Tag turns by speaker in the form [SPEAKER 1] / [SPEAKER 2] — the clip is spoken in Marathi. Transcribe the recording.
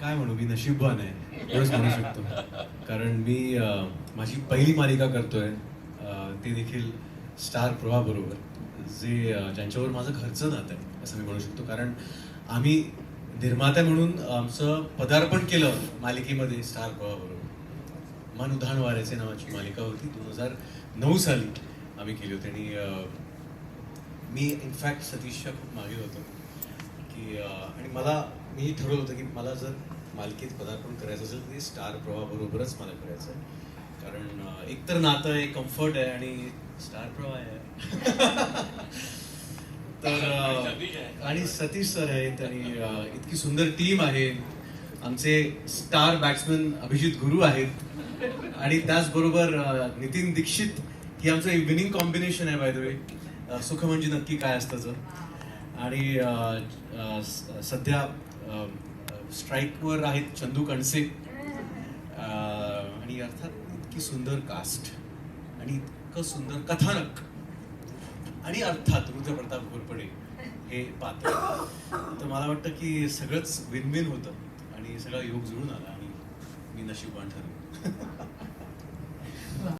[SPEAKER 1] काय म्हणू मी नशीबवान आहे. एवढंच म्हणू शकतो. कारण मी माझी पहिली मालिका करतोय ती देखील स्टार प्रवाह बरोबर जे ज्यांच्यावर माझं घरचं नातं आहे असं मी म्हणू शकतो. कारण आम्ही निर्माता म्हणून आमचं पदार्पण केलं मालिकेमध्ये स्टार प्रवाह बरोबर. मन उधाण वाऱ्याचे नावाची मालिका होती दोन हजार नऊ साली आम्ही केली होती. आणि मी इनफॅक्ट सतीशच्या खूप मागे होतो. की आणि मला मी ठरवलं होतं की मला जर मालिकेत पदार्पण करायचं असेल तर ते स्टार प्रवाहाबरोबरच मला करायचं आहे. कारण एकतर नातं आहे कम्फर्ट आहे आणि स्टार प्रवाह आहे. तर आणि सतीश सर आहेत आणि इतकी सुंदर टीम आहे. आमचे स्टार बॅट्समन अभिजित गुरु आहेत. आणि त्याचबरोबर नितीन दीक्षित ही आमचं विनिंग कॉम्बिनेशन आहे बाय द वे सुख म्हणजे नक्की काय असतं आणि सध्या स्ट्राईकवर आहेत चंदू कणसे. आणि अर्थात इतकी सुंदर कास्ट आणि इतकं सुंदर कथानक. आणि अर्थात रुद्रप्रताप घोरपडे हे पात्र. तर मला वाटतं की सगळंच विनविन होतं आणि सगळा योग जुळून आला आणि मी नशीबवान ठरलो.